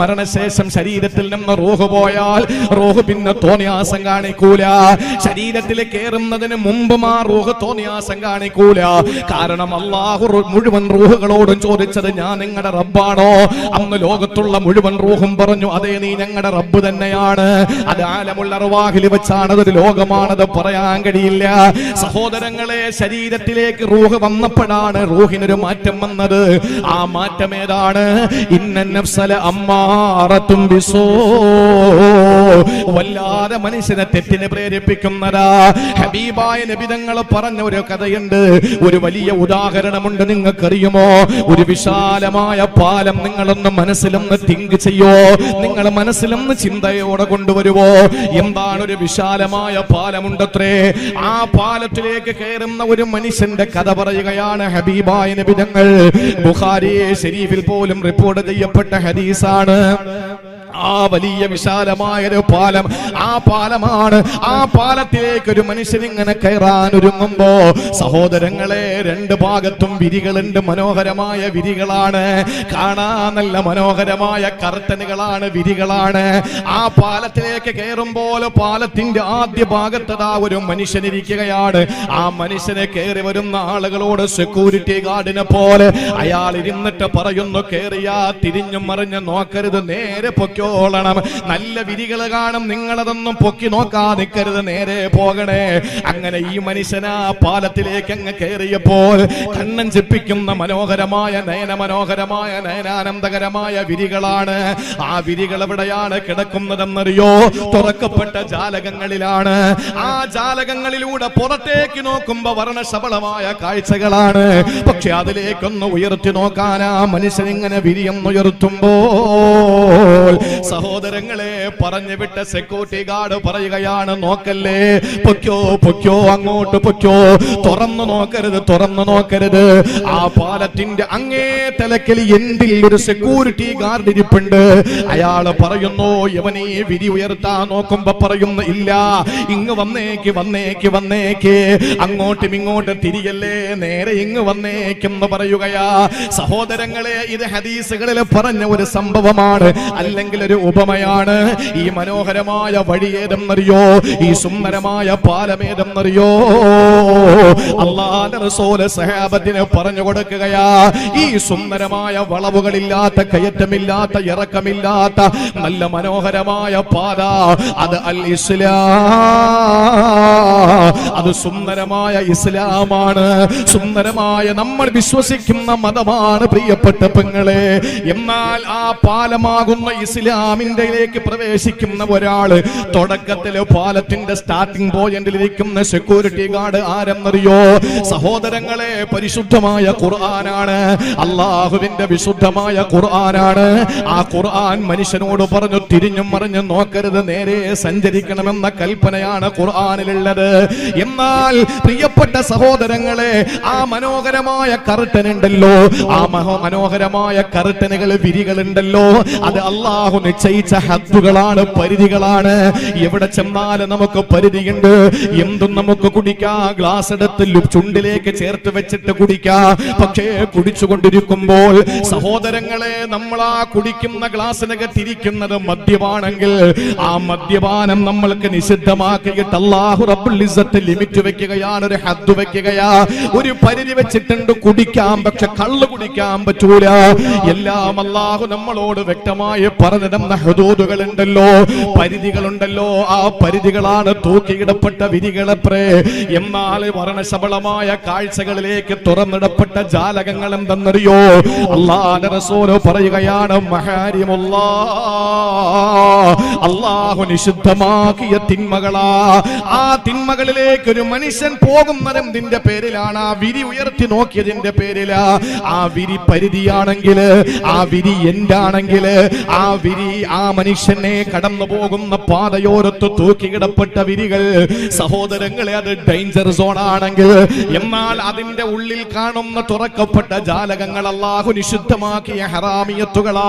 മരണശേഷം ശരീരത്തിൽ നിന്ന് റോഹ് പോയാൽ റോഹ് പിന്നെ തോന്നിയാസം കാണിക്കൂല. ശരീരത്തിൽ കയറുന്നതിന് മുമ്പും ആ റോഹ് തോന്നിയാസം കാണിക്കൂല. കാരണം അള്ളാഹു മുഴുവൻ റൂഹുകളോടും ചോദിച്ചത് ഞാൻ നിങ്ങളുടെ റബ്ബാണോ? അന്ന് ലോകത്തുള്ള മുഴുവൻ റൂഹും പറഞ്ഞു അതേ നീ ഞങ്ങളുടെ റബ്ബ് തന്നെയാണ്. അത് ആലമുള്ള റവാഹിൽ വെച്ചാണ് അതൊരു ലോകമാണത് പറയാൻ കഴിയില്ല. സഹോദരങ്ങളെ ശരീരത്തിലേക്ക് റൂഹ് വന്നപ്പോഴാണ് റൂഹിനൊരു മാറ്റം വന്നത്. ആ മാറ്റം ഏതാണ്? ഇന്ന നഫ്സല അമ്മാറത്തും ബിസോ വല്ലാതെ മനുഷ്യനെ തെറ്റിനെ പ്രേരിപ്പിക്കുന്നതാ. ഹബീബായ നബിതങ്ങൾ പറഞ്ഞ ഒരു കഥയുണ്ട്. ഒരു വലിയ ഉദാഹരണമുണ്ട് നിങ്ങൾക്കറിയുമോ? ഒരു വിശാലമായ പാലം നിങ്ങളൊന്ന് മനസ്സിലൊന്ന് തിങ്ക് ചെയ്യോ? നിങ്ങൾ മനസ്സിലൊന്ന് ചിന്തയോടെ കൊണ്ടുവരുവോ? എന്താണ് ഒരു വിശാലമായ പാലമുണ്ടത്രേ? ആ പാലത്തിലേക്ക് കയറുന്ന ഒരു മനുഷ്യന്റെ കഥ പറയുകയാണ് ഹബീബായ നബിതങ്ങൾ ബുഖാരി ഷെരീഫിൽ പോലും റിപ്പോർട്ട് ചെയ്യപ്പെട്ട ഹദീസാണ്. ആ വലിയ വിശാലമായ ഒരു പാലം ആ പാലമാണ് ആ പാലത്തിലേക്ക് ഒരു മനുഷ്യൻ ഇങ്ങനെ കയറാൻ ഒരുങ്ങുമ്പോ സഹോദരങ്ങളെ രണ്ട് ഭാഗത്തും വിരികളുണ്ട് മനോഹരമായ വിരികളാണ്. കാണാൻ നല്ല മനോഹരമായ കർട്ടനുകളാണ് വിരികളാണ്. ആ പാലത്തിലേക്ക് കയറുമ്പോൾ പാലത്തിന്റെ ആദ്യ ഭാഗത്തതാ ഒരു മനുഷ്യൻ ഇരിക്കുകയാണ്. ആ മനുഷ്യനെ കയറി വരുന്ന ആളുകളോട് സെക്യൂരിറ്റി ഗാർഡിനെ പോലെ അയാൾ ഇരുന്നിട്ട് പറയുന്നു കയറിയാ തിരിഞ്ഞു മറിഞ്ഞ് നോക്കരുത് നേരെ പൊക്കോളണം നല്ല വിരികൾ കാണും. നിങ്ങളതൊന്നും പൊക്കി നോക്കാ നിൽക്കരുത്. നേരെ പോകണേ. അങ്ങനെ ഈ മനുഷ്യനാ പാലത്തിലേക്ക് അങ്ങ് കയറിയപ്പോൾ കണ്ണൻ ചിപ്പിക്കുന്ന മനോഹരമായ നയന മനോഹരമായ നയനാനന്ദകരമായ വിരികളാണ്. ആ വിരികൾ എവിടെയാണ് കിടക്കുന്നതെന്നറിയോ? തുറക്കപ്പെട്ട ജാലകങ്ങളിലാണ്. ആ ജാലകങ്ങളിലൂടെ പുറത്തേക്ക് നോക്കുമ്പോ വർണശബളമായ കാഴ്ചകളാണ്. പക്ഷെ അതിലേക്കൊന്ന് ഉയർത്തി നോക്കാൻ ആ മനുഷ്യൻ ഇങ്ങനെ വിരിയൊന്നുയർത്തുമ്പോൾ സഹോദരങ്ങളെ പറഞ്ഞു വിട്ട സെക്യൂരിറ്റി ഗാർഡ് പറയുകയാണ് നോക്കല്ലേ പൊക്കോ പൊക്കോ അങ്ങോട്ട് പൊക്കോ തുറന്നു നോക്കരുത് തുറന്നു നോക്കരുത്. ആ പാലത്തിന്റെ അങ്ങേ തലക്കൽ എന്തിൽ ഒരു സെക്യൂരിറ്റി ഗാർഡ് ഇരിപ്പുണ്ട്? അയാൾ പറയുന്നു യവനെ വിരി ഉയർത്താൻ നോക്കുമ്പോ പറയുന്നു ഇല്ല ഇങ്ങ് വന്നേക്ക് വന്നേക്ക് വന്നേക്ക്. അങ്ങോട്ടും ഇങ്ങോട്ടും തിരിയല്ലേ നേരെ ഇങ്ങ് വന്നേക്കെന്ന് പറയുകയാ. സഹോദരങ്ങളെ ഇത് ഹദീസുകളിൽ പറഞ്ഞ ഒരു സംഭവമാണ്. അല്ലെങ്കിൽ ഒരു ഉപമയാണ്. ഈ മനോഹരമായ വഴി ഏതെന്നറിയോ? ഈ സുന്ദരമായ പാലമേതെന്നറിയോ അള്ളാന്റെ റസൂൽ സഹാബത്തിന് പറഞ്ഞു കൊടുക്കുകയാ ഈ സുന്ദരമായ വളവുകളില്ലാത്ത കയറ്റമില്ലാത്ത ഇറക്കമില്ലാത്ത നല്ല മനോഹരമായ പാത അത് അൽ ഇസ്ലാം അത് സുന്ദരമായ ഇസ്ലാമാണ്. സുന്ദരമായ നമ്മൾ വിശ്വസിക്കുന്ന മതമാണ് പ്രിയപ്പെട്ട പെങ്ങളെ. എന്നാൽ ആ പാലമാകുന്ന ഇസ്ലാമിന്റെയിലേക്ക് പ്രവേശിക്കുന്ന ഒരാൾ തുടക്കത്തിൽ പാലത്തിന്റെ സ്റ്റാർട്ടിംഗ് പോയിന്റിൽ ഇരിക്കുന്ന സെക്യൂരിറ്റി ഗാർഡ് ആരെന്നറിയോ? സഹോദരങ്ങളെ പരിശുദ്ധമായ ഖുർആനാണ്. അള്ളാഹുവിന്റെ വിശുദ്ധമായ ഖുർആനാണ്. ആ ഖുർആൻ മനുഷ്യനോട് പറഞ്ഞു തിരിഞ്ഞും മറിഞ്ഞും നോക്കരുത് നേരെ സഞ്ചരിക്കണമെന്ന കൽപ്പനയാണ് ഖുർആാനിലുള്ളത്. എന്നാൽ പ്രിയപ്പെട്ട സഹോദരങ്ങളെ ആ മനോഹരമായ കർട്ടൻ ഉണ്ടല്ലോ. ആ മനോഹരമായ കർട്ടനുകൾ വിരികളുണ്ടല്ലോ. അത് അള്ളാഹു നിശ്ചയിച്ച ഹദ്ദുകളാണ് പരിധികളാണ്. എവിടെ ചെന്നാലും നമുക്ക് പരിധിയുണ്ട്. എന്തും നമുക്ക് കുടിക്കാം. ഗ്ലാസ് എടുത്ത് ചുണ്ടിലേക്ക് ചേർത്ത് വെച്ചിട്ട് കുടിക്കാം. പക്ഷേ കുടിച്ചുകൊണ്ടിരിക്കുമ്പോൾ സഹോദരങ്ങളെ നമ്മൾ ആ കുടിക്കുന്ന ഗ്ലാസ്സിനകത്തിരിക്കുന്നത് മദ്യപാണെങ്കിൽ ആ മദ്യപാനം നമ്മൾക്ക് നിഷിദ്ധമാക്കിയിട്ട് അള്ളാഹു റബ്ബുൽ ഇസ്സത്ത് ലിമിറ്റ് വെക്കുകയാണ് ഒരു ഹദ് വെക്കുകയാ. ഒരു പരിധി വെച്ചിട്ടുണ്ട് കുടിക്കാം പക്ഷെ കള്ളു കുടിക്കാൻ പറ്റൂല. എല്ലാം അള്ളാഹു നമ്മളോട് വ്യക്തമായി പറഞ്ഞിടുന്ന ഹദൂദുകൾ ഉണ്ടല്ലോ പരിധികളുണ്ടല്ലോ. ആ പരിധികളാണ് തൂക്കിയിടപ്പെട്ട വിധികളത്രേ എന്നാൽ വർണശബളമായ കാഴ്ചകളിലേക്ക് തുറന്നിടപ്പെട്ട ജാലകങ്ങൾ എന്തെന്നറിയോ? അള്ളാഹ് റസൂൽ പറയുകയാണ് മഹാരിമുള്ള അള്ളാഹു നിഷിദ്ധമാക്കിയ തിന്മകളാ. ആ തിന്മകളിലേക്ക് ഒരു മനുഷ്യൻ പോകുന്നത് എന്തിന്റെ പേരിലാണ്? ആ വിരി ഉയർത്തി നോക്കിയതിന്റെ പേരിലാ. ആ വിരി പരിധിയാണെങ്കിൽ ആ വിരി എന്താണെങ്കിൽ ആ വിരി ആ മനുഷ്യനെ കടന്നു പോകുന്ന പാതയോരത്ത് തൂക്കിയിടപ്പെട്ട വിരികൾ സഹോദരങ്ങളെ അത് ഡേഞ്ചർ സോൺ ആണെങ്കിൽ എന്നാൽ അതിന്റെ ഉള്ളിൽ കാണുന്ന തുറക്കപ്പെട്ട ജാലകങ്ങൾ അള്ളാഹു നിഷിദ്ധമാക്കിയ ഹറാമിയത്തുകളാ.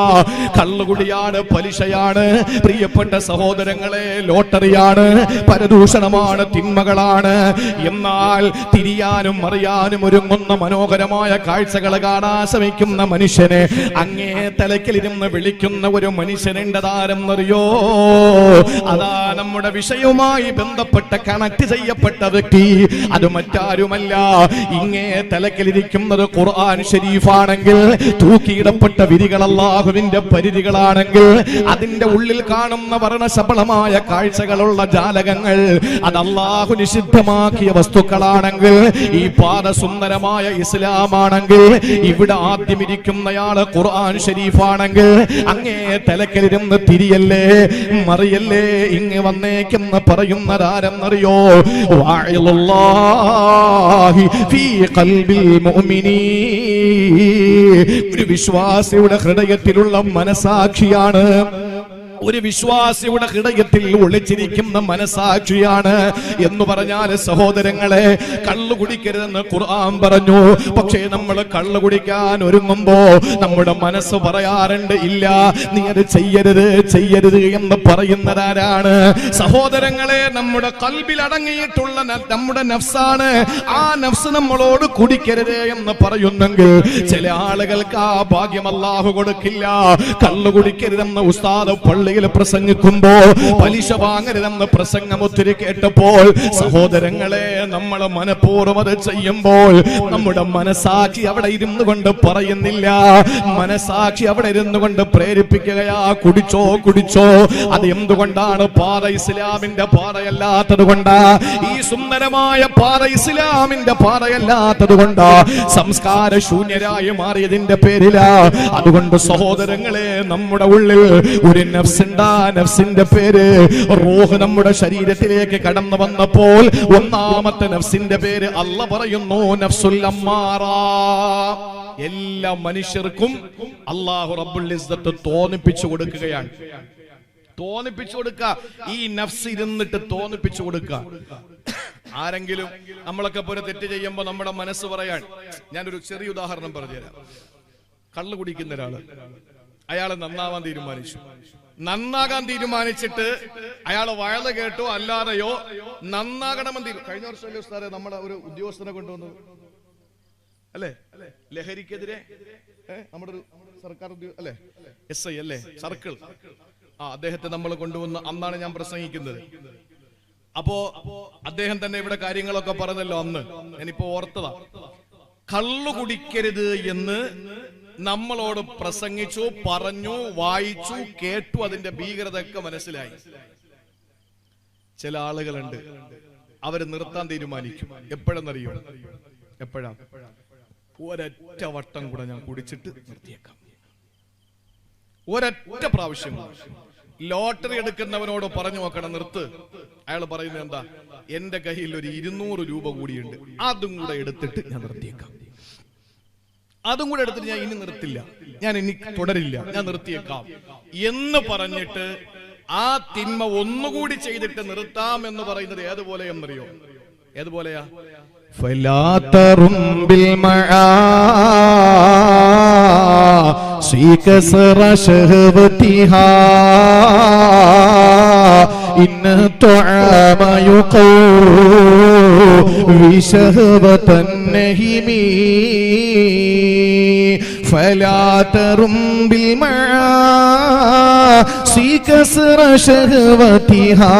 കള്ളുകുടിയാണ് പലിശയാണ് പ്രിയപ്പെട്ട സഹോദരങ്ങളെ ലോട്ടറിയാണ് പരദൂഷണമാണ് തിന്മകളാണ്. എന്നാൽ തിരിയാനും അറിയാനും ഒരുങ്ങുന്ന മനോഹരമായ കാഴ്ചകൾ കാണാൻ ശ്രമിക്കുന്ന മനുഷ്യനെ അങ്ങേ തലക്കിലിരുന്ന് വിളിക്കുന്ന ഒരു മനുഷ്യനുണ്ടതാരെന്നറിയോ അതാ നമ്മുടെ വിഷയവുമായി ബന്ധപ്പെട്ട കണക്ട് ചെയ്യപ്പെട്ട വ്യക്തി. അത് മറ്റാരുമല്ല. ഇങ്ങേ തലക്കിലിരിക്കുന്നത് ഖുർആൻ ഷരീഫാണെങ്കിൽ തൂക്കിയിടപ്പെട്ട വിരികൾ അള്ളാഹുവിന്റെ പരിധികളാണെങ്കിൽ അതിന്റെ ഉള്ളിൽ കാണുന്ന വർണശബളമായ കാഴ്ചകളുള്ള ജാലകങ്ങൾ അത് അള്ളാഹു നിഷിദ്ധമാക്കിയ വസ്തുക്കളാണെങ്കിൽ ഈ പാത സുന്ദരമായ ഇസ്ലാമാണെങ്കിൽ ഇവിടെ ആദ്യം ഇരിക്കുന്നയാൾ ഖുർആൻ ഷരീഫാണെങ്കിൽ അങ്ങേ തലക്കലിരുന്ന് തിരിയല്ലേ? മറിയല്ലേ ഇങ്ങ് വന്നേക്കെന്ന് പറയുന്നതാരെന്നറിയോ? ഒരു വിശ്വാസിയുടെ ഹൃദയത്തിലുള്ള മനസാക്ഷിയാണ്. ഒരു വിശ്വാസിയുടെ ഹൃദയത്തിൽ ഒളിച്ചിരിക്കുന്ന മനസാക്ഷിയാണ് എന്ന് പറഞ്ഞാൽ സഹോദരങ്ങളെ കള്ളു കുടിക്കരുതെന്ന് ഖുർആൻ പറഞ്ഞു. പക്ഷേ നമ്മൾ കള്ളു കുടിക്കാൻ ഒരുങ്ങുമ്പോ നമ്മുടെ മനസ്സ് പറയാറുണ്ട് ഇല്ല നീ അത് ചെയ്യരുത് ചെയ്യരുത് എന്ന് പറയുന്നതാരാണ്? സഹോദരങ്ങളെ നമ്മുടെ കൽബിൽ അടങ്ങിയിട്ടുള്ള നമ്മുടെ നഫ്സാണ്. ആ നഫ്സ് നമ്മളോട് കുടിക്കരുത് എന്ന് പറയുന്നെങ്കിൽ ചില ആളുകൾക്ക് ആ ഭാഗ്യം അല്ലാഹു കൊടുക്കില്ല. കള്ളു കുടിക്കരുതെന്ന് ഉസ്താദ് പള്ളിയിൽ പ്രസംഗിക്കുമ്പോ പലിശ വാങ്ങരുതെന്ന് പ്രസംഗം ഒത്തിരി കേട്ടപ്പോൾ സഹോദരങ്ങളെ നമ്മൾ മനഃപൂർവം അത് ചെയ്യുമ്പോൾ നമ്മുടെ മനസാക്ഷി അവിടെ ഇരുന്നു കൊണ്ട് പറയുന്നില്ല. മനസാക്ഷി അവിടെ ഇരുന്നു കൊണ്ട് പ്രേരിപ്പിക്കുകയാ കുടിച്ചോ കുടിച്ചോ. അത് എന്തുകൊണ്ടാണ് പാത ഇസ്ലാമിന്റെ പാതയല്ലാത്തത് കൊണ്ടാ? ഈ സുന്ദരമായ പാത ഇസ്ലാമിന്റെ പാതയല്ലാത്തത് കൊണ്ടാ? സംസ്കാര ശൂന്യരായി മാറിയതിന്റെ പേരിലാ. അതുകൊണ്ട് സഹോദരങ്ങളെ നമ്മുടെ ഉള്ളിൽ ഒരു നഫ്സുണ്ടാ നഫ്സിന്റെ പേര് റൂഹ് നമ്മുടെ ശരീരത്തിലേക്ക് കടന്നു വന്നപ്പോൾ ഒന്നാമത്തെ നഫ്സിന്റെ പേര് അല്ല പറയുന്നു നഫ്സുൽ എല്ലാ മനുഷ്യർക്കും അള്ളാഹു റബ്ബുൽ ഇസ്സത്ത് തോന്നിപ്പിച്ചു കൊടുക്കുകയാണ്. തോന്നിപ്പിച്ചു കൊടുക്ക. ഈ നഫ്സ് ഇരുന്നിട്ട് തോന്നിപ്പിച്ചു കൊടുക്ക. ആരെങ്കിലും നമ്മളൊക്കെ പോലെ തെറ്റ് ചെയ്യുമ്പോ നമ്മുടെ മനസ്സ് പറയാൻ ഞാനൊരു ചെറിയ ഉദാഹരണം പറഞ്ഞുതരാം. കള്ളു കുടിക്കുന്ന ഒരാൾ. അയാൾ നന്നാവാൻ തീരുമാനിച്ചു. നന്നാകാൻ തീരുമാനിച്ചിട്ട് അയാൾ വയൽ കേട്ടോ അല്ലാതെയോ നന്നാകണമെന്ന് കഴിഞ്ഞ വർഷം സാറേ നമ്മുടെ ഒരു ഉദ്യോഗസ്ഥനെ കൊണ്ടുവന്നത്? അല്ലേ? ലഹരിക്കെതിരെ? നമ്മുടെ ഒരു സർക്കാർ അല്ലേ? എസ് ഐ അല്ലേ? സർക്കിൾ. ആ അദ്ദേഹത്തെ നമ്മൾ കൊണ്ടുവന്ന് അന്നാണ് ഞാൻ പ്രസംഗിക്കുന്നത്. അപ്പോ അദ്ദേഹം തന്നെ ഇവിടെ കാര്യങ്ങളൊക്കെ പറഞ്ഞല്ലോ അന്ന്. ഞാനിപ്പോ ഓർത്തതാ. കള്ളു കുടിക്കരുത് എന്ന് നമ്മളോട് പ്രസംഗിച്ചു പറഞ്ഞു വായിച്ചു കേട്ടു അതിന്റെ ഭീകരതയൊക്കെ മനസ്സിലായി. ചില ആളുകളുണ്ട്. അവർ നിർത്താൻ തീരുമാനിക്കും. എപ്പോഴെന്നറിയോ? എപ്പോഴാ? ഒരൊറ്റ വട്ടം കൂടെ ഞാൻ കുടിച്ചിട്ട് നിർത്തിയേക്കാം. ഒരൊറ്റ പ്രാവശ്യം ലോട്ടറി എടുക്കുന്നവനോട് പറഞ്ഞു നോക്കണം നിർത്ത്. അയാൾ പറയുന്നത് എന്താ? എന്റെ കയ്യിൽ ഒരു ഇരുന്നൂറ് രൂപ കൂടിയുണ്ട്. അതും കൂടെ എടുത്തിട്ട് ഞാൻ നിർത്തിയേക്കാം. അതും കൂടെ എടുത്തിട്ട് ഞാൻ ഇനി നിർത്തില്ല ഞാൻ ഇനി തുടരില്ല ഞാൻ നിർത്തിയേക്കാം എന്ന് പറഞ്ഞിട്ട് ആ തിന്മ ഒന്നുകൂടി ചെയ്തിട്ട് നിർത്താം എന്ന് പറയുന്നത് ഏതുപോലെ എന്നറിയോ ഏതുപോലെയാ فلا ترم بالمعاصي كسر شهوتها إن الطعام يقوي شهوة النهم فلا ترم بالمعاصي كسر شهوتها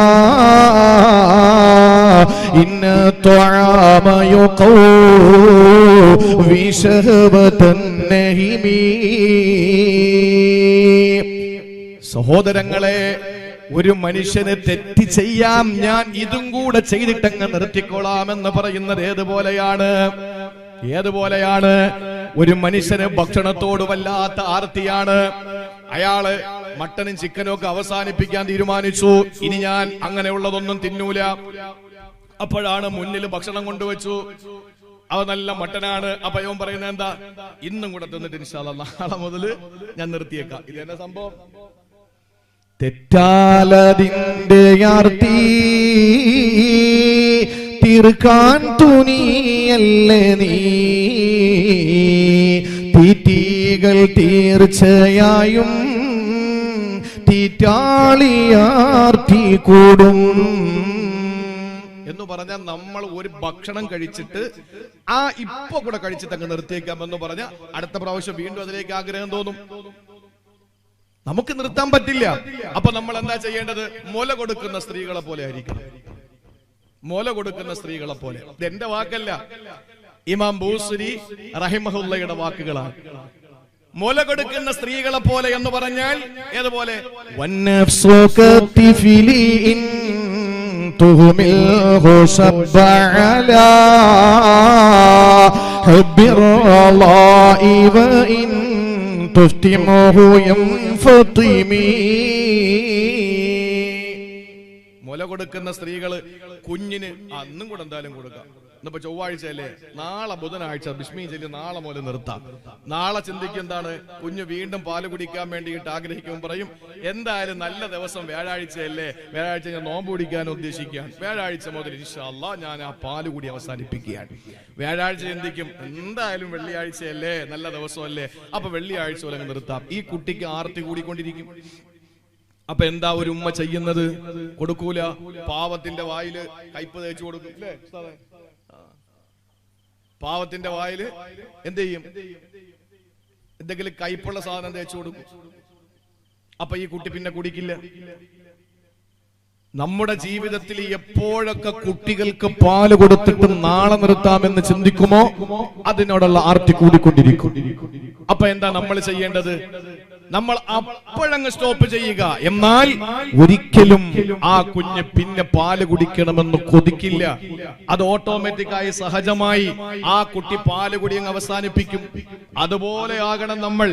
إن الطعام يقوي شهوة النهم സഹോദരങ്ങളെ ഒരു മനുഷ്യന് തെറ്റ് ചെയ്യാം. ഞാൻ ഇതും കൂടെ ചെയ്തിട്ടങ്ങ് നിർത്തിക്കോളാമെന്ന് പറയുന്നത് ഏതുപോലെയാണ്? ഏതുപോലെയാണ്? ഒരു മനുഷ്യന് ഭക്ഷണത്തോട് വല്ലാത്ത ആർത്തിയാണ്. അയാൾ മട്ടനും ചിക്കനും ഒക്കെ അവസാനിപ്പിക്കാൻ തീരുമാനിച്ചു. ഇനി ഞാൻ അങ്ങനെയുള്ളതൊന്നും തിന്നൂല. അപ്പോഴാണ് മുന്നിൽ ഭക്ഷണം കൊണ്ടുവച്ചു. അവ നല്ല മട്ടനാണ്. അപ്പൊ ഇവൻ പറയുന്നത് എന്താ? ഇന്നും കൂടെ തിന്നിട്ട് ഇൻഷാല്ല നാളെ മുതൽ ഞാൻ നിർത്തിയേക്കാം. ഇത് എന്നെ സംഭവം? തെറ്റാലതിന്റെ ആർത്തി തീർക്കാൻ തുനിയല്ലേ നീ? തീറ്റീകൾ തീർച്ചയായും തീറ്റാളിയാർത്തി കൂടും. എന്ന് പറഞ്ഞാൽ നമ്മൾ ഒരു ഭക്ഷണം കഴിച്ചിട്ട് ആ ഇപ്പൊ കൂടെ കഴിച്ചിട്ട് അങ്ങ് നിർത്തിയേക്കാമെന്ന് പറഞ്ഞാൽ അടുത്ത പ്രാവശ്യം വീണ്ടും അതിലേക്ക് ആഗ്രഹം തോന്നും. നമുക്ക് നിർത്താൻ പറ്റില്ല അപ്പൊ നമ്മൾ എന്താ ചെയ്യേണ്ടത് മുല കൊടുക്കുന്ന സ്ത്രീകളെ പോലെ ആയിരിക്കണം മുല കൊടുക്കുന്ന സ്ത്രീകളെ പോലെ ഇത് എന്റെ വാക്കല്ല ഇമാം ബൂസുരി റഹിമഹുല്ലയുടെ വാക്കുകളാണ് മുല കൊടുക്കുന്ന സ്ത്രീകളെ പോലെ എന്ന് പറഞ്ഞാൽ ഏതുപോലെ والنفس كالطفل إن تهمله شب على حب الرضاء وإن تفتمه ينفطمي മുല കൊടുക്കുന്ന സ്ത്രീകള് കുഞ്ഞിന് അന്നും കൂടെ എന്തായാലും കൊടുക്കാം ഇന്നിപ്പോ ചൊവ്വാഴ്ചയല്ലേ നാളെ ബുധനാഴ്ച ബിസ്മി ചൊല്ലി നാളെ മുതൽ നിർത്താം. നാളെ ചിന്തിക്കുന്നതാണ് കുഞ്ഞ് വീണ്ടും പാൽ കുടിക്കാൻ വേണ്ടിയിട്ട് ആഗ്രഹിക്കും പറയും എന്തായാലും നല്ല ദിവസം വ്യാഴാഴ്ചയല്ലേ വ്യാഴാഴ്ച ഞാൻ നോമ്പ് കുടിക്കാൻ ഉദ്ദേശിക്കുകയാണ്. വ്യാഴാഴ്ച മുതൽ ഇൻഷാല്ല ഞാൻ ആ പാൽ കൂടി അവസാനിപ്പിക്കുകയാണ്. വ്യാഴാഴ്ച ചിന്തിക്കും എന്തായാലും വെള്ളിയാഴ്ചയല്ലേ നല്ല ദിവസമല്ലേ അപ്പൊ വെള്ളിയാഴ്ച പോലെ നിർത്താം. ഈ കുട്ടിക്ക് ആർത്തി കൂടിക്കൊണ്ടിരിക്കും. അപ്പൊ എന്താ ഒരു ഉമ്മ ചെയ്യുന്നത്? കൊടുക്കൂല. പാവത്തിന്റെ വായിൽ കയ്പ് തേച്ചു കൊടുക്കും. പാവത്തിന്റെ വായിൽ എന്ത് ചെയ്യും? എന്തെങ്കിലും കയ്പുള്ള സാധനം തേച്ചു കൊടുക്കും. അപ്പൊ ഈ കുട്ടി പിന്നെ കുടിക്കില്ല. നമ്മുടെ ജീവിതത്തിൽ എപ്പോഴൊക്കെ കുട്ടികൾക്ക് പാൽ കൊടുത്തിട്ട് നാളെ നിർത്താമെന്ന് ചിന്തിക്കുമോ? അതിനോടുള്ള ആർത്തി കൂടിക്കൊണ്ടിരിക്കും. അപ്പൊ എന്താ നമ്മൾ ചെയ്യേണ്ടത്? നമ്മൾ അപ്പോഴങ്ങ് സ്റ്റോപ്പ് ചെയ്യുക. എന്നാൽ ഒരിക്കലും ആ കുഞ്ഞ് പിന്നെ പാൽ കുടിക്കണമെന്ന് കൊതിക്കില്ല. അത് ഓട്ടോമാറ്റിക്കായി സഹജമായി ആ കുട്ടി പാൽ കുടി അങ്ങ് അവസാനിപ്പിക്കും. അതുപോലെ ആകണം നമ്മൾ.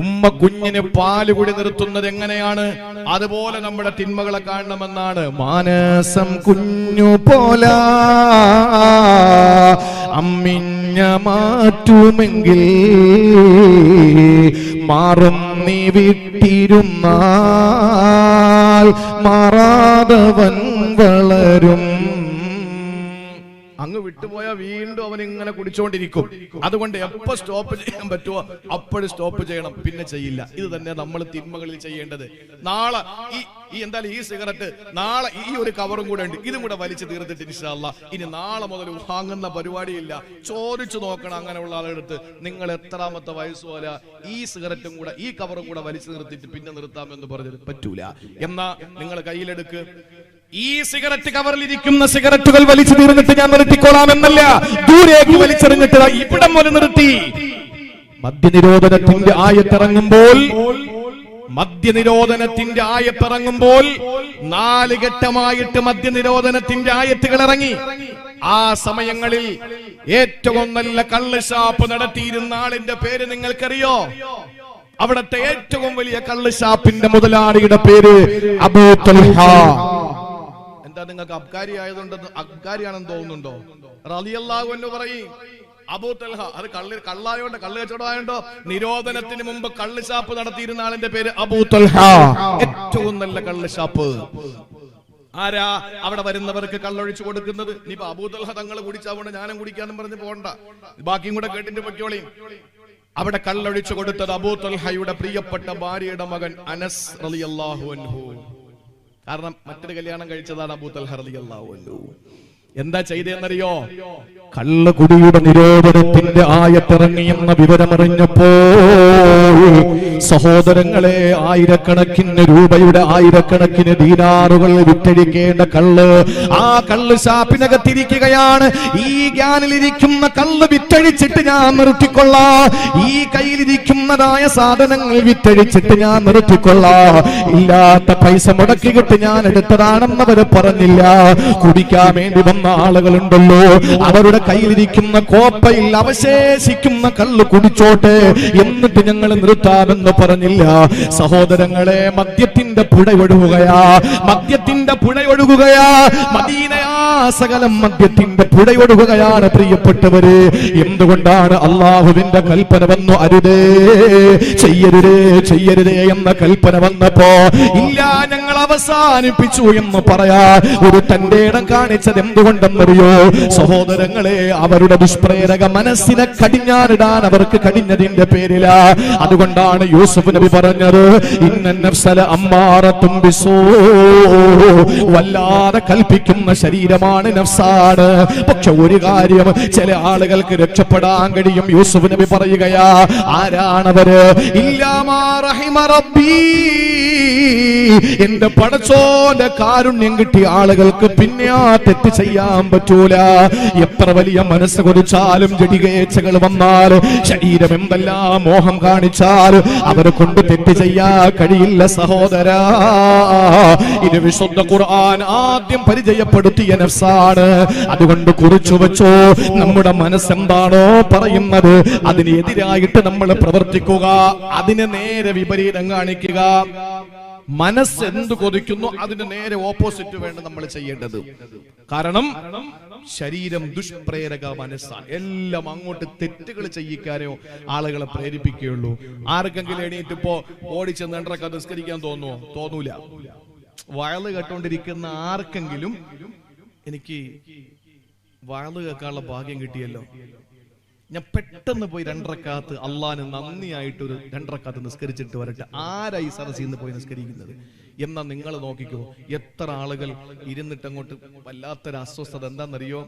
ഉമ്മ കുഞ്ഞിന് പാൽ കുടി നിർത്തുന്നത് എങ്ങനെയാണ്? അതുപോലെ നമ്മുടെ തിന്മകളെ കാണണമെന്നാണ്. മാനസം കുഞ്ഞു പോല. അമ്മിഞ്ഞ മാറ്റുമെങ്കിൽ മാറും നീ വിട്ടിരുന്നാൽ മാറാതവൻ വളരും. അങ്ങ് വിട്ടുപോയാൽ വീണ്ടും അവൻ ഇങ്ങനെ കുടിച്ചോണ്ടിരിക്കും. അതുകൊണ്ട് എപ്പോ സ്റ്റോപ്പ് ചെയ്യാൻ പറ്റുമോ അപ്പോഴും സ്റ്റോപ്പ് ചെയ്യണം. പിന്നെ ചെയ്യില്ല. ഇത് തന്നെ നമ്മൾ തിന്മകളിൽ ചെയ്യേണ്ടത്. നാളെ ഈ ഈ എന്തായാലും ഈ സിഗരറ്റ് നാളെ ഈ ഒരു കവറും കൂടെ ഉണ്ട്. ഇതും കൂടെ വലിച്ചു തീർത്തിട്ട് ഇൻഷാല്ല ഇനി നാളെ മുതൽ വാങ്ങുന്ന പരിപാടിയില്ല. ചോദിച്ചു നോക്കണം അങ്ങനെയുള്ള ആളെടുത്ത് നിങ്ങൾ എത്രാമത്തെ വയസ്സ് പോലെ ഈ സിഗരറ്റും കൂടെ ഈ കവറും കൂടെ വലിച്ചു നിർത്തിയിട്ട് പിന്നെ നിർത്താമെന്ന് പറഞ്ഞത് പറ്റൂല. എന്നാ നിങ്ങൾ കയ്യിലെടുക്ക്. ഈ സിഗരറ്റ് കവറിലിരിക്കുന്ന സിഗരറ്റുകൾ വലിച്ചു തീർന്നിട്ട് ഞാൻ നിർത്തിക്കോളാം എന്നല്ല ദൂരേക്ക് വലിച്ചെറിഞ്ഞിട്ട് ഇവിടം പോലെ നിർത്തി. മദ്യനിരോധനത്തിന്റെ ആയത്തിറങ്ങുമ്പോൾ മദ്യനിരോധനത്തിന്റെ ആയത്തിറങ്ങുമ്പോൾ നാല് ഘട്ടമായിട്ട് മദ്യനിരോധനത്തിന്റെ ആയത്തുകൾ ഇറങ്ങി. ആ സമയങ്ങളിൽ ഏറ്റവും നല്ല കള്ള് ഷാപ്പ് നടത്തിയിരുന്ന ആളിന്റെ പേര് നിങ്ങൾക്കറിയോ? അവിടത്തെ ഏറ്റവും വലിയ കള്ള് ഷാപ്പിന്റെ മുതലാളിയുടെ പേര് അബൂ തൽഹ എന്താ നിങ്ങൾക്ക് അബ്കാരി ആയതുകൊണ്ടെന്ന് അബ്കാരിയാണെന്ന് തോന്നുന്നുണ്ടോ? റലിയല്ലാഹു എന്ന് പറയും അബൂ തൽഹ അത് കള്ളി കള്ളായോണ്ട് കള്ള് കച്ചവടമായോണ്ടോ നിരോധനത്തിന് മുമ്പ് കള്ള് ഷാപ്പ് നടത്തിയിരുന്ന ആളിന്റെ പേര് അബൂ തൽഹ. ഏറ്റവും നല്ല കള്ള് ഷാപ്പ്. ആരാ അവിടെ വരുന്നവർക്ക് കള്ളൊഴിച്ചു കൊടുക്കുന്നത്? ഇനിയിപ്പോ അബൂതൽഹ തങ്ങൾ കുടിച്ചാവുകൊണ്ട് ഞാനും കുടിക്കാന്നും പറഞ്ഞ് പോണ്ട. ബാക്കിയും കൂടെ കേട്ടിട്ട് പറ്റിയോളി അവിടെ കള്ളൊഴിച്ചു കൊടുത്തത് അബൂതൽഹയുടെ പ്രിയപ്പെട്ട ഭാര്യയുടെ മകൻ അനസ് റളിയല്ലാഹു അൻഹു. കാരണം മറ്റൊരു കല്യാണം കഴിച്ചതാണ് അബൂത്തൽ റളിയല്ലാഹു അൻഹു. എന്താ ചെയ്തതെന്നറിയോ? കള്ളകുടിയുടെ നിരോധനത്തിന്റെ ആയത്തിറങ്ങിയെന്ന വിവരമറിഞ്ഞപ്പോ സഹോദരങ്ങളെ ആയിരക്കണക്കിന് രൂപയുടെ ആയിരക്കണക്കിന് ദീനാറുകൾ വിറ്റഴിക്കേണ്ട കള്ള് ആ കള്ള് ഷാപ്പിനകത്തിരിക്കുകയാണ്. ഈ ഗ്യാനിലിരിക്കുന്ന കള്ള് വിറ്റഴിച്ചിട്ട് ഞാൻ നിർത്തിക്കൊള്ളാ. ഈ കയ്യിലിരിക്കുന്നതായ സാധനങ്ങൾ വിറ്റഴിച്ചിട്ട് ഞാൻ നിർത്തിക്കൊള്ളാ. ഇല്ലാത്ത പൈസ മുടക്കിയിട്ട് ഞാൻ എടുത്തതാണെന്നവര് പറഞ്ഞില്ല. കുടിക്കാൻ വേണ്ടി വന്ന ആളുകളുണ്ടല്ലോ. അവരുടെ കയ്യിലിരിക്കുന്ന കോപ്പയിൽ അവശേഷിക്കുന്ന കള്ള് കുടിച്ചോട്ടെ എന്നിട്ട് ഞങ്ങൾ നിർത്താമെന്ന് പറഞ്ഞില്ല. സഹോദരങ്ങളെ മദ്യത്തിന്റെ പുഴ ഒഴുകുകയാ മദ്യത്തിന്റെ പുഴ ഒഴുകുകയാ മദീനയാ സകലം മദ്യത്തിന്റെ പുഴയൊഴുകുകയാണ് പ്രിയപ്പെട്ടവര്. എന്തുകൊണ്ടാണ് അള്ളാഹുവിന്റെ കൽപ്പന വന്നു അരുതേ? ചെയ്യരുതേ ചെയ്യരുതേ എന്ന കൽപ്പന വന്നപ്പോ ഇല്ല ഞങ്ങൾ അവസാനിപ്പിച്ചു എന്ന് പറയാ. ഒരു തന്റെ ഇടം കാണിച്ചത് എന്തുകൊണ്ടെന്നറിയോ? സഹോദരങ്ങളെ അവരുടെ ദുഷ്പ്രേരക മനസ്സിനെ കടിഞ്ഞാനിടാൻ അവർക്ക് കടിഞ്ഞതിന്റെ പേരില. അതുകൊണ്ടാണ് യൂസുഫ് നബി പറഞ്ഞത് വല്ലാതെ കൽപ്പിക്കുന്ന ശരീരമാണ് നഫ്സാണ്. പക്ഷെ ഒരു കാര്യം ചില ആളുകൾക്ക് രക്ഷപ്പെടാൻ കഴിയും യൂസുഫ് നബി പറയുകയാ ആരാണവര്? ഇല്ലാമാ റഹിമ എന്റെ പടച്ചോന്റെ കാരുണ്യം കിട്ടിയ ആളുകൾക്ക് പിന്നെ ആ തെറ്റ് ചെയ്യാൻ പറ്റൂല. എത്ര വലിയ മനസ്സ് കൊതിച്ചാലും ജടികേച്ചകൾ വന്നാൽ ശരീരം എന്തെല്ലാം മോഹം കാണിച്ചാൽ അവരെ കൊണ്ട് തെറ്റ് ചെയ്യാ കഴിയില്ല സഹോദര. ഇത് വിശുദ്ധ ഖുർആൻ ആദ്യം പരിചയപ്പെടുത്തിയ നഫ്സാണ്. അതുകൊണ്ട് കുറിച്ചു വെച്ചോ നമ്മുടെ മനസ്സെന്താണോ പറയുന്നത്. അതിനെതിരായിട്ട് നമ്മൾ പ്രവർത്തിക്കുക അതിനെ നേരെ വിപരീതം കാണിക്കുക. മനസ്സ് എന്ത് കൊതിക്കുന്നു അതിന് നേരെ ഓപ്പോസിറ്റ് വേണ്ട നമ്മൾ ചെയ്യേണ്ടത്. കാരണം ശരീരം ദുഷ്പ്രേരക മനസ്സാണ്. എല്ലാം അങ്ങോട്ട് തെറ്റുകൾ ചെയ്യിക്കാനോ ആളുകളെ പ്രേരിപ്പിക്കുകയുള്ളൂ. ആർക്കെങ്കിലും എണീറ്റ് ഇപ്പോ ഓടിച്ചെന്ന് രണ്ടരക്ക നിസ്കരിക്കാൻ തോന്നുമോ തോന്നൂല. വയൽ കേട്ടോണ്ടിരിക്കുന്ന ആർക്കെങ്കിലും എനിക്ക് വയൽ കേൾക്കാനുള്ള ഭാഗ്യം കിട്ടിയല്ലോ. ഞാൻ പെട്ടെന്ന് പോയി രണ്ടരക്കാത്ത് അള്ളാന് നന്ദിയായിട്ട് ഒരു രണ്ടരക്കാത്ത് നിസ്കരിച്ചിട്ട് വരട്ടെ. ആരാ ഈ സദസ്സിൽ നിന്ന് പോയി നിസ്കരിക്കുന്നത്? എന്നാ നിങ്ങൾ നോക്കിക്കോ. എത്ര ആളുകൾ ഇരുന്നിട്ട് അങ്ങോട്ട് വല്ലാത്തൊരു അസ്വസ്ഥത എന്താണെന്നറിയോ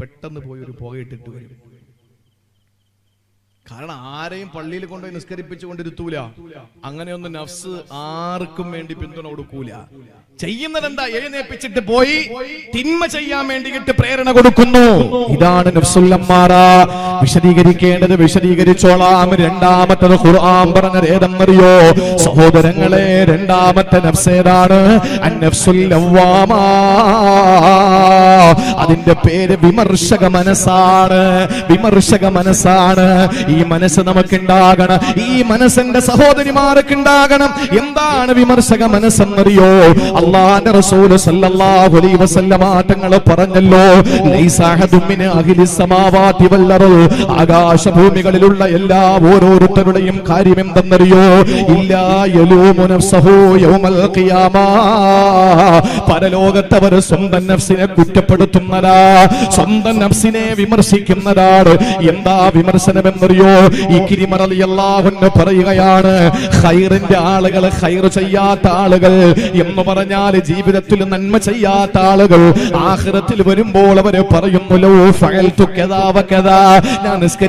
പെട്ടെന്ന് പോയി ഒരു പുകയിട്ടിട്ട് വരും. കാരണം ആരെയും പള്ളിയിൽ കൊണ്ടുപോയി നിസ്കരിപ്പിച്ചു കൊണ്ടിരുത്തൂല. അങ്ങനെയൊന്നും നഫ്സ് ആർക്കും വേണ്ടി പിന്തുണ കൊടുക്കൂല. ചെയ്യുന്നത് എന്താ എഴുന്നേപ്പിച്ചിട്ട് പോയി. തിന്മ ചെയ്യാൻ വേണ്ടിയിട്ട് പ്രേരണ കൊടുക്കുന്നു. ഇതാണ് നഫ്സുല്ലമ്മാറ വിശദീകരിക്കേണ്ടത് വിശദീകരിച്ചോളാം. രണ്ടാമത്തത് ഖുർആൻ പറഞ്ഞത് അറിയോ സഹോദരങ്ങളെ രണ്ടാമത്തെ നഫ്സേതാണ് അതിന്റെ പേര് വിമർശക മനസ്സാണ്. വിമർശക മനസ്സാണ്. ഈ മനസ്സ് നമുക്കുണ്ടാകണം. ഈ മനസ്സിന്റെ സഹോദരിമാർക്ക് ഉണ്ടാകണം എന്താണ് വിമർശക മനസ്സെന്നറിയോ? അള്ളാന്റെ റസൂൽ സല്ലല്ലാഹു അലൈഹി വസല്ലമ പറഞ്ഞല്ലോ. ലൈസ അഹദും മിൻ അഹ്ലി സമാവാതി വൽ അർദ്. ആകാശഭൂമികളിലുള്ള എല്ലാ ഓരോരുത്തരുടെയും കാര്യം എന്തെന്നറിയോ ഇല്ലാ പരലോകത്തവർ സ്വന്തം നഫ്സിനെ കുറ്റപ്പെടുത്തുന്നതാ സ്വന്തം നഫ്സിനെ വിമർശിക്കുന്നതാണ്. എന്താ വിമർശനം എന്നറിയോ ഈ കിരിമറലിയല്ലാഹുന്ന് പറയുകയാണ് ഹൈറിന്റെ ആളുകൾ ഹൈർ ചെയ്യാത്ത ആളുകൾ എന്ന് പറഞ്ഞാൽ ജീവിതത്തിൽ നന്മ ചെയ്യാത്ത ആളുകൾ. ആഹ്റത്തിൽ വരുമ്പോൾ അവർ പറയുന്നു നമസ്കരിച്ചു